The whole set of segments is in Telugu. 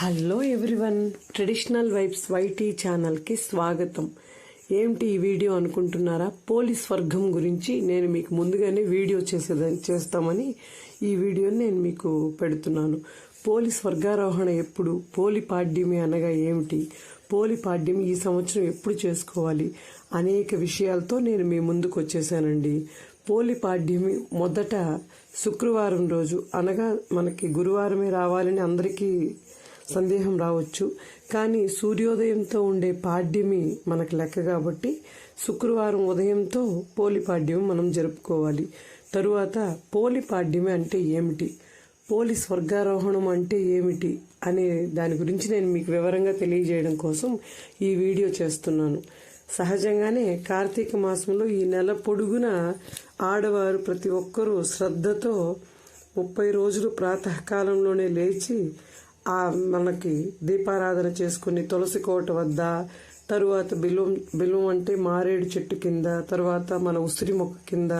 Hello everyone traditional vibes YT ఛానల్కి స్వాగతం. ఏమిటి ఈ వీడియో అనుకుంటున్నారా? పోలీస్ వర్గం గురించి నేను మీకు ముందుగానే వీడియో చేసేదని చేస్తామని ఈ వీడియోని నేను మీకు పెడుతున్నాను. పోలీస్ వర్గారోహణ ఎప్పుడు? పోలి పాడ్యమి అనగా ఏమిటి? పోలి పాడ్యం ఈ సంవత్సరం ఎప్పుడు చేసుకోవాలి? అనేక విషయాలతో నేను మీ ముందుకు వచ్చేసానండి. పోలి పాడ్యమి మొదట శుక్రవారం రోజు అనగా మనకి గురువారమే రావాలని అందరికీ సందేహం రావచ్చు. కానీ సూర్యోదయంతో ఉండే పాడ్యమి మనకు లెక్క కాబట్టి శుక్రవారం ఉదయంతో పోలిపాడ్యమం మనం జరుపుకోవాలి. తరువాత పోలి పాడ్యమి అంటే ఏమిటి? పోలి స్వర్గారోహణం అంటే ఏమిటి? అనే దాని గురించి నేను మీకు వివరంగా తెలియజేయడం కోసం ఈ వీడియో చేస్తున్నాను. సహజంగానే కార్తీక మాసంలో ఈ నెల పొడుగున ఆడవారు ప్రతి ఒక్కరూ శ్రద్ధతో ముప్పై రోజులు ప్రాతకాలంలోనే లేచి మనకి దీపారాధన చేసుకుని తులసి కోట వద్ద తరువాత బిల్వం బిల్వం అంటే మారేడు చెట్టు కింద తరువాత మన ఉసిరి మొక్క కింద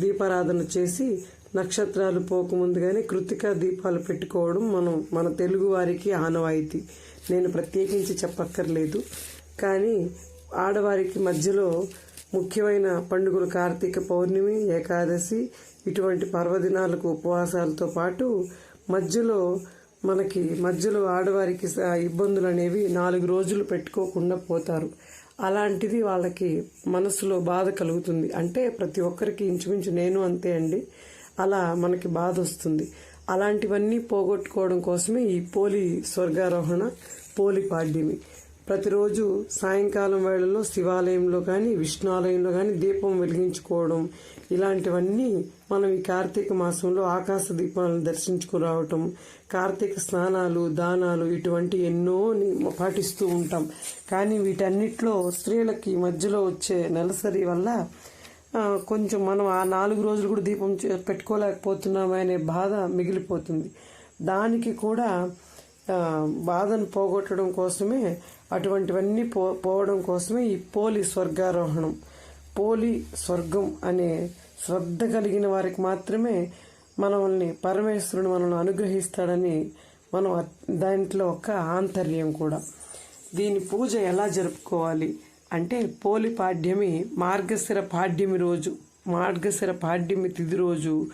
దీపారాధన చేసి నక్షత్రాలు పోకముందుగానే కృతికా దీపాలు పెట్టుకోవడం మనం మన తెలుగు వారికి ఆనవాయితీ. నేను ప్రత్యేకించి చెప్పక్కర్లేదు. కానీ ఆడవారికి మధ్యలో ముఖ్యమైన పండుగలు కార్తీక పౌర్ణమి ఏకాదశి ఇటువంటి పర్వదినాలకు ఉపవాసాలతో పాటు మధ్యలో మనకి మధ్యలో ఆడవారికి ఇబ్బందులు అనేవి నాలుగు రోజులు పెట్టుకోకుండా పోతారు. అలాంటిది వాళ్ళకి మనసులో బాధ కలుగుతుంది. అంటే ప్రతి ఒక్కరికి ఇంచుమించు నేను అంతే అండి. అలా మనకి బాధ వస్తుంది. అలాంటివన్నీ పోగొట్టుకోవడం కోసమే ఈ పోలి స్వర్గారోహణ పోలి పాడ్యమి. ప్రతిరోజు సాయంకాలం వేళల్లో శివాలయంలో కానీ విష్ణాలయంలో కానీ దీపం వెలిగించుకోవడం ఇలాంటివన్నీ మనం ఈ కార్తీక మాసంలో ఆకాశ దీపాలను దర్శించుకురావటం కార్తీక స్నానాలు దానాలు ఇటువంటి ఎన్నో పాటిస్తూ ఉంటాం. కానీ వీటన్నిటిలో స్త్రీలకి మధ్యలో వచ్చే నెలసరి వల్ల కొంచెం మనం ఆ నాలుగు రోజులు కూడా దీపం చే- బాధ మిగిలిపోతుంది. దానికి కూడా బాధను పోగొట్టడం కోసమే అటువంటివన్నీ పో పోవడం కోసమే ఈ పోలి స్వర్గారోహణం. పోలి స్వర్గం అనే శ్రద్ధ కలిగిన వారికి మాత్రమే మనల్ని పరమేశ్వరుడు మనల్ని అనుగ్రహిస్తాడని మనం దాంట్లో ఒక ఆంతర్యం కూడా. దీని పూజ ఎలా జరుపుకోవాలి అంటే పోలి పాడ్యమి మార్గశిర పాడ్యమి రోజు మార్గశిర పాడ్యమి తిది రోజు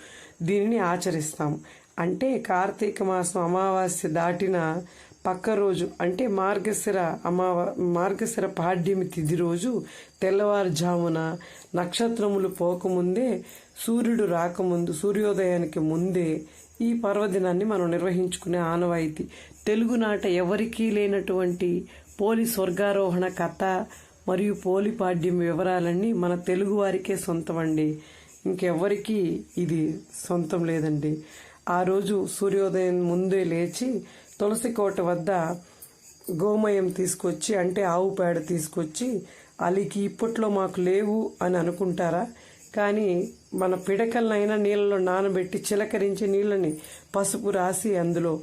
దీనిని ఆచరిస్తాం. అంటే కార్తీక మాసం అమావాస్య దాటిన పక్క రోజు అంటే మార్గశిర అమావా మార్గశిర పాడ్యమి తిథి రోజు తెల్లవారుజామున నక్షత్రములు పోకముందే సూర్యుడు రాకముందు సూర్యోదయానికి ముందే ఈ పర్వదినాన్ని మనం నిర్వహించుకునే ఆనవాయితీ. తెలుగునాట ఎవరికీ లేనటువంటి పోలి స్వర్గారోహణ కథ మరియు పోలి పాడ్యం వివరాలన్నీ మన తెలుగువారికే సొంతం సొంతమండి. ఇంకెవ్వరికీ ఇది సొంతం లేదండి. ఆ రోజు సూర్యోదయం ముందే లేచి తులసి కోట వద్ద గోమయం తీసుకొచ్చి అంటే ఆవు పేడ తీసుకొచ్చి అలికి ఇప్పట్లో మాకు లేవు అని అనుకుంటారా? కానీ మన పిడకలనైనా నీళ్ళలో నానబెట్టి చిలకరించి నీళ్ళని పసుపు రాసి అందులో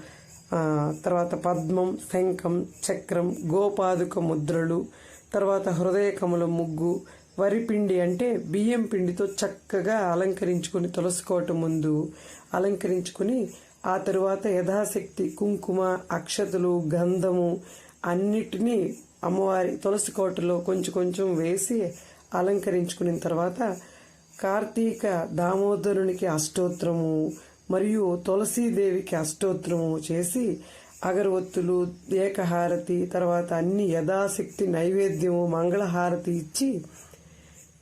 తర్వాత పద్మం శంఖం చక్రం గోపాదుక ముద్రలు తర్వాత హృదయకముల ముగ్గు వరి పిండి అంటే బియ్యం పిండితో చక్కగా అలంకరించుకుని తులసుకోవటం ముందు అలంకరించుకుని ఆ తరువాత యథాశక్తి కుంకుమ అక్షతలు గంధము అన్నిటినీ అమ్మవారి తులసి కోటలో కొంచెం కొంచెం వేసి అలంకరించుకున్న తర్వాత కార్తీక దామోదరునికి అష్టోత్తరము మరియు తులసీదేవికి అష్టోత్తరము చేసి అగరవత్తులు ఏకహారతి తర్వాత అన్ని యథాశక్తి నైవేద్యము మంగళహారతి ఇచ్చి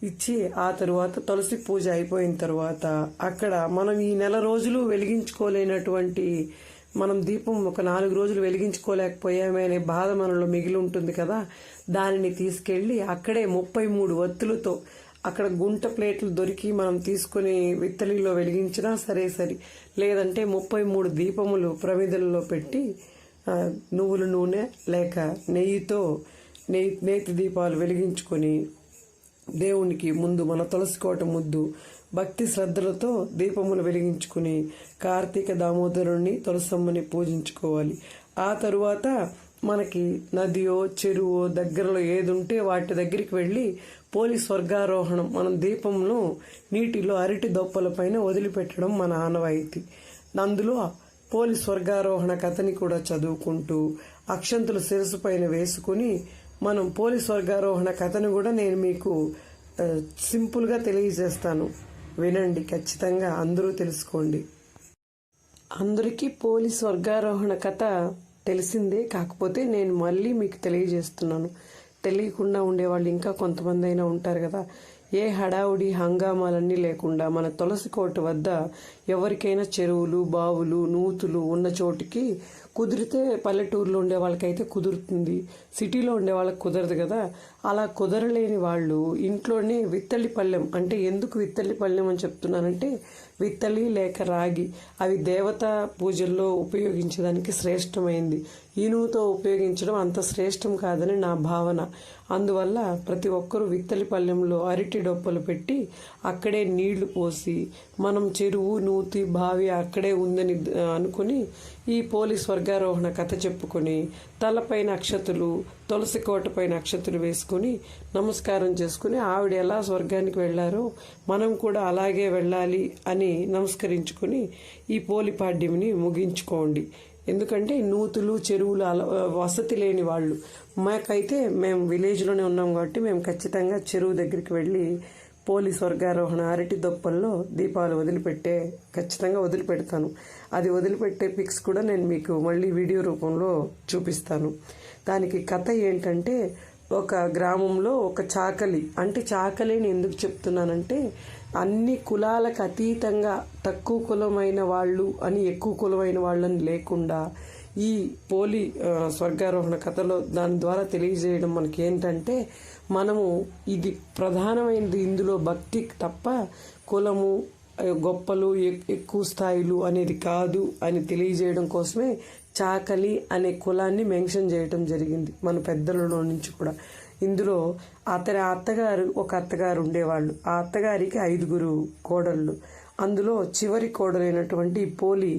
ఇచ్చి ఆ తరువాత తులసి పూజ అయిపోయిన తర్వాత అక్కడ మనం ఈ నెల రోజులు వెలిగించుకోలేనటువంటి మనం దీపం ఒక నాలుగు రోజులు వెలిగించుకోలేకపోయామే అనే బాధ మనలో మిగిలి ఉంటుంది కదా. దానిని తీసుకెళ్ళి అక్కడే ముప్పై మూడు వత్తులతో అక్కడ గుంట ప్లేట్లు దొరికి మనం తీసుకుని విత్తలిలో వెలిగించినా సరే సరే. లేదంటే ముప్పై మూడు దీపములు ప్రమిదల్లో పెట్టి నువ్వుల నూనె లేక నెయ్యితో నెయ్యి నేతి దీపాలు వెలిగించుకొని దేవునికి ముందు మన తులసికోట ముద్దు. భక్తి శ్రద్ధలతో దీపములు వెలిగించుకుని కార్తీక దామోదరుణ్ణి తులసమ్మని పూజించుకోవాలి. ఆ తరువాత మనకి నదియో చెరువో దగ్గరలో ఏది ఉంటే వాటి దగ్గరికి వెళ్ళి పోలి స్వర్గారోహణం మనం దీపంలో నీటిలో అరటి దొప్పల పైన వదిలిపెట్టడం మన ఆనవాయితీ. అందులో పోలి స్వర్గారోహణ కథని కూడా చదువుకుంటూ అక్షంతులు శిరసు పైన వేసుకుని మనం పోలీస్ స్వర్గారోహణ కథను కూడా నేను మీకు సింపుల్గా తెలియజేస్తాను. వినండి ఖచ్చితంగా అందరూ తెలుసుకోండి. అందరికీ పోలీస్ స్వర్గారోహణ కథ తెలిసిందే కాకపోతే నేను మళ్ళీ మీకు తెలియజేస్తున్నాను. తెలియకుండా ఉండేవాళ్ళు ఇంకా కొంతమంది అయినా ఉంటారు కదా. ఏ హడావుడి హంగామాలన్నీ లేకుండా మన తులసి కోట వద్ద ఎవరికైనా చెరువులు బావులు నూతులు ఉన్న చోటికి కుదిరితే పల్లెటూరులో ఉండే వాళ్ళకైతే కుదురుతుంది. సిటీలో ఉండే వాళ్ళకి కుదరదు కదా. అలా కుదరలేని వాళ్ళు ఇంట్లోనే విత్తలి పళ్ళెం అంటే ఎందుకు విత్తలి పళ్ళెం అని చెప్తున్నానంటే విత్తలి లేక రాగి అవి దేవత పూజల్లో ఉపయోగించడానికి శ్రేష్టమైంది. ఇనుముతో ఉపయోగించడం అంత శ్రేష్టం కాదని నా భావన. అందువల్ల ప్రతి ఒక్కరూ విత్తలి పళ్ళెంలో అరటి డొప్పలు పెట్టి అక్కడే నీళ్ళు పోసి మనం చెరువు నూతి బావి అక్కడే ఉందని అనుకుని ఈ పోలీస్ వర్గారోహణ కథ చెప్పుకొని తలపైన అక్షతులు తులసి కోట పైన అక్షతులు వేసుకుని నమస్కారం చేసుకుని ఆవిడ ఎలా స్వర్గానికి వెళ్ళారో మనం కూడా అలాగే వెళ్ళాలి అని నమస్కరించుకుని ఈ పోలిపాడ్యంని ముగించుకోండి. ఎందుకంటే నూతులు చెరువులు వసతి లేని వాళ్ళు. మాకైతే మేము విలేజ్లోనే ఉన్నాం కాబట్టి మేము ఖచ్చితంగా చెరువు దగ్గరికి వెళ్ళి పోలి స్వర్గారోహణ అరటి దొప్పల్లో దీపాలు వదిలిపెట్టే ఖచ్చితంగా వదిలిపెడతాను. అది వదిలిపెట్టే పిక్స్ కూడా నేను మీకు మళ్ళీ వీడియో రూపంలో చూపిస్తాను. దానికి కథ ఏంటంటే ఒక గ్రామంలో ఒక చాకలి అంటే చాకలిని ఎందుకు చెప్తున్నానంటే అన్ని కులాలకు అతీతంగా తక్కువ కులమైన వాళ్ళు అని ఎక్కువ కులమైన వాళ్ళని లేకుండా ఈ పోలి స్వర్గారోహణ కథలో దాని ద్వారా తెలియజేయడం మనకి ఏంటంటే మనము ఇది ప్రధానమైనది ఇందులో భక్తి తప్ప కులము గొప్పలు ఎక్కువ స్థాయిలు అనేది కాదు అని తెలియజేయడం కోసమే చాకలి అనే కులాన్ని మెన్షన్ చేయడం జరిగింది మన పెద్దలలో నుంచి కూడా. ఇందులో అతని అత్తగారు ఒక అత్తగారు ఉండేవాళ్ళు. ఆ అత్తగారికి ఐదుగురు కోడళ్ళు. అందులో చివరి కోడలైనటువంటి పోలి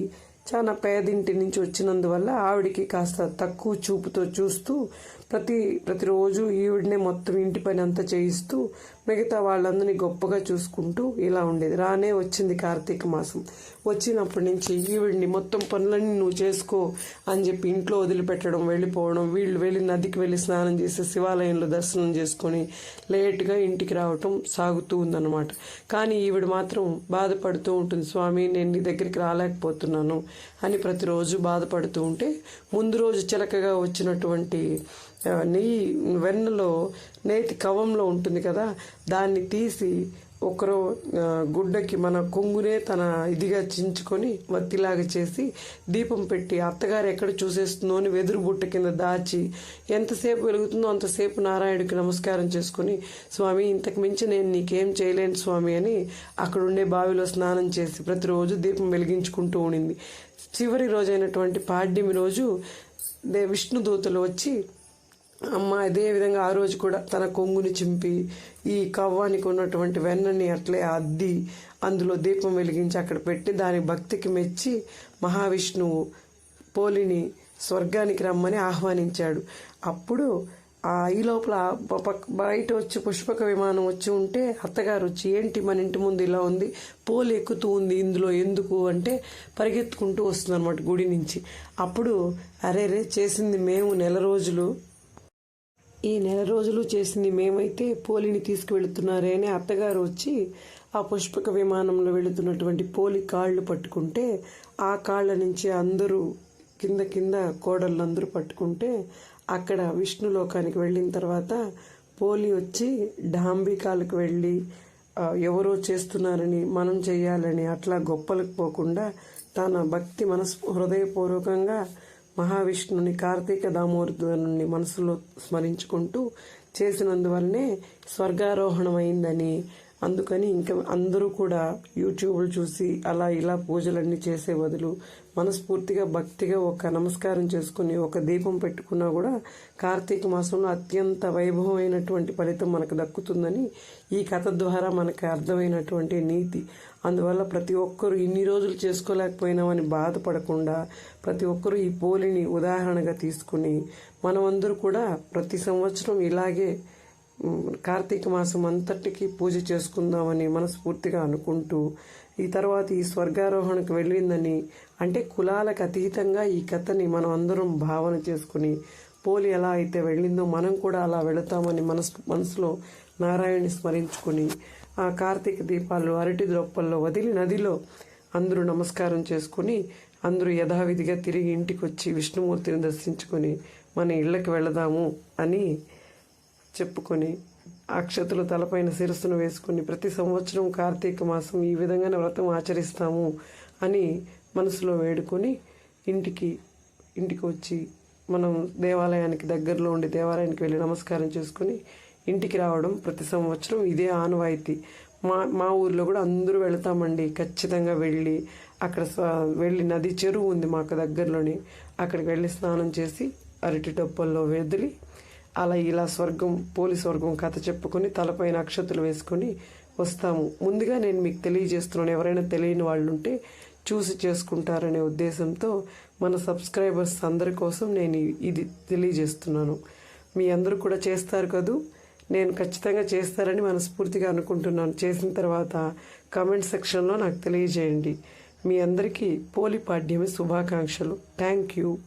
చాలా పేదింటి నుంచి వచ్చినందువల్ల ఆవిడికి కాస్త తక్కువ చూపుతో చూస్తూ ప్రతి ప్రతిరోజు ఈవిడనే మొత్తం ఇంటి పని అంతా చేయిస్తూ మిగతా వాళ్ళందరినీ గొప్పగా చూసుకుంటూ ఇలా ఉండేది. రానే వచ్చింది కార్తీక మాసం. వచ్చినప్పటి నుంచి ఈవిడిని మొత్తం పనులన్నీ నువ్వు చేసుకో అని చెప్పి ఇంట్లో వదిలిపెట్టడం వెళ్ళిపోవడం వీళ్ళు వెళ్ళి నదికి వెళ్ళి స్నానం చేసి శివాలయంలో దర్శనం చేసుకొని లేట్గా ఇంటికి రావటం సాగుతూ ఉందన్నమాట. కానీ ఈవిడ మాత్రం బాధపడుతూ ఉంటుంది స్వామి నేను నీ దగ్గరికి రాలేకపోతున్నాను అని ప్రతిరోజు బాధపడుతూ ఉంటే ముందు రోజు చిలకగా వచ్చినటువంటి నెయ్యి వెన్నలో నేతి కవంలో ఉంటుంది కదా దాన్ని తీసి ఒకరు గుడ్డకి మన కొంగునే తన ఇదిగా చించుకొని వత్తిలాగా చేసి దీపం పెట్టి అత్తగారు ఎక్కడ చూసేస్తుందో అని వెదురు బుట్ట కింద దాచి ఎంతసేపు వెలుగుతుందో అంతసేపు నారాయణుడికి నమస్కారం చేసుకుని స్వామి ఇంతకు మించి నేను నీకేం చేయలేను స్వామి అని అక్కడ ఉండే బావిలో స్నానం చేసి ప్రతిరోజు దీపం వెలిగించుకుంటూ ఉండింది. చివరి రోజైనటువంటి పాడ్యమి రోజు దే విష్ణుదూతలు వచ్చి అమ్మ అదే విధంగా ఆ రోజు కూడా తన కొంగుని చింపి ఈ కవ్వానికి ఉన్నటువంటి వెన్నని అట్లే అద్ది అందులో దీపం వెలిగించి అక్కడ పెట్టి దాని భక్తికి మెచ్చి మహావిష్ణువు పోలిని స్వర్గానికి రమ్మని ఆహ్వానించాడు. అప్పుడు ఆ ఈ లోపల బయట వచ్చి పుష్పక విమానం వచ్చి ఉంటే అత్తగారు వచ్చి ఏంటి మన ఇంటి ముందు ఇలా ఉంది? పోలు ఎక్కుతూ ఉంది ఇందులో ఎందుకు? అంటే పరిగెత్తుకుంటూ వస్తుంది అనమాట గుడి నుంచి. అప్పుడు అరే రే చేసింది మేము నెల రోజులు ఈ నెల రోజులు చేసింది మేమైతే పోలిని తీసుకువెళుతున్నారే అని అత్తగారు వచ్చి ఆ పుష్పక విమానంలో వెళుతున్నటువంటి పోలి కాళ్ళు పట్టుకుంటే ఆ కాళ్ళ నుంచి అందరూ కింద కింద కోడళ్ళు అందరూ పట్టుకుంటే అక్కడ విష్ణులోకానికి వెళ్ళిన తర్వాత పోలి వచ్చి డాంబికాలకు వెళ్ళి ఎవరో చేస్తున్నారని మనం చేయాలని అట్లా గొప్పలకు పోకుండా తన భక్తి మనస్ హృదయపూర్వకంగా మహావిష్ణుని కార్తీక దామోదరుని మనసులో స్మరించుకుంటూ చేసినందువల్లనే స్వర్గారోహణమైందని అందుకని ఇంకా అందరూ కూడా యూట్యూబ్లు చూసి అలా ఇలా పూజలన్నీ చేసే బదులు మనస్ఫూర్తిగా భక్తిగా ఒక నమస్కారం చేసుకుని ఒక దీపం పెట్టుకున్నా కూడా కార్తీక మాసంలో అత్యంత వైభవమైనటువంటి ఫలితం మనకు దక్కుతుందని ఈ కథ ద్వారా మనకు అర్థమైనటువంటి నీతి. అందువల్ల ప్రతి ఒక్కరూ ఇన్ని రోజులు చేసుకోలేకపోయినామని బాధపడకుండా ప్రతి ఒక్కరూ ఈ పోలిని ఉదాహరణగా తీసుకుని మనమందరూ కూడా ప్రతి సంవత్సరం ఇలాగే కార్తీక మాసం అంతటికి పూజ చేసుకుందామని మనస్ఫూర్తిగా అనుకుంటూ ఈ తర్వాత ఈ స్వర్గారోహణకు వెళ్ళిందని అంటే కులాలకు అతీతంగా ఈ కథని మనం అందరం భావన చేసుకుని పోలి ఎలా అయితే వెళ్ళిందో మనం కూడా అలా వెళతామని మనసు మనసులో నారాయణని స్మరించుకుని ఆ కార్తీక దీపాలు అరటి ద్రొప్పల్లో వదిలి నదిలో అందరూ నమస్కారం చేసుకుని అందరూ యథావిధిగా తిరిగి ఇంటికి వచ్చి విష్ణుమూర్తిని దర్శించుకొని మన ఇళ్ళకి వెళదాము అని చెప్పుకొని అక్షతలు తలపైన శిరస్సును వేసుకుని ప్రతి సంవత్సరం కార్తీక మాసం ఈ విధంగానే వ్రతం ఆచరిస్తాము అని మనసులో వేడుకొని ఇంటికి ఇంటికి వచ్చి మనం దేవాలయానికి దగ్గరలో ఉండి దేవాలయానికి వెళ్ళి నమస్కారం చేసుకుని ఇంటికి రావడం ప్రతి సంవత్సరం ఇదే ఆనవాయితీ. మా మా ఊర్లో కూడా అందరూ వెళతామండి. ఖచ్చితంగా వెళ్ళి అక్కడ వెళ్ళి నది చెరువు ఉంది మాకు దగ్గరలోని. అక్కడికి వెళ్ళి స్నానం చేసి అరటి టొప్పల్లో వెదిలి అలా ఇలా స్వర్గం పోలీస్ వర్గం కథ చెప్పుకొని తలపైన అక్షతులు వేసుకొని వస్తాము. ముందుగా నేను మీకు తెలియజేస్తున్నాను ఎవరైనా తెలియని వాళ్ళు ఉంటే చూసి చేసుకుంటారనే ఉద్దేశంతో మన సబ్స్క్రైబర్స్ అందరి కోసం నేను ఇది తెలియజేస్తున్నాను. మీ అందరూ కూడా చేస్తారు కదూ? నేను ఖచ్చితంగా చేస్తారని మనస్ఫూర్తిగా అనుకుంటున్నాను. చేసిన తర్వాత కామెంట్ సెక్షన్లో నాకు తెలియజేయండి. మీ అందరికీ పోలి పాడ్యమి శుభాకాంక్షలు. Thank you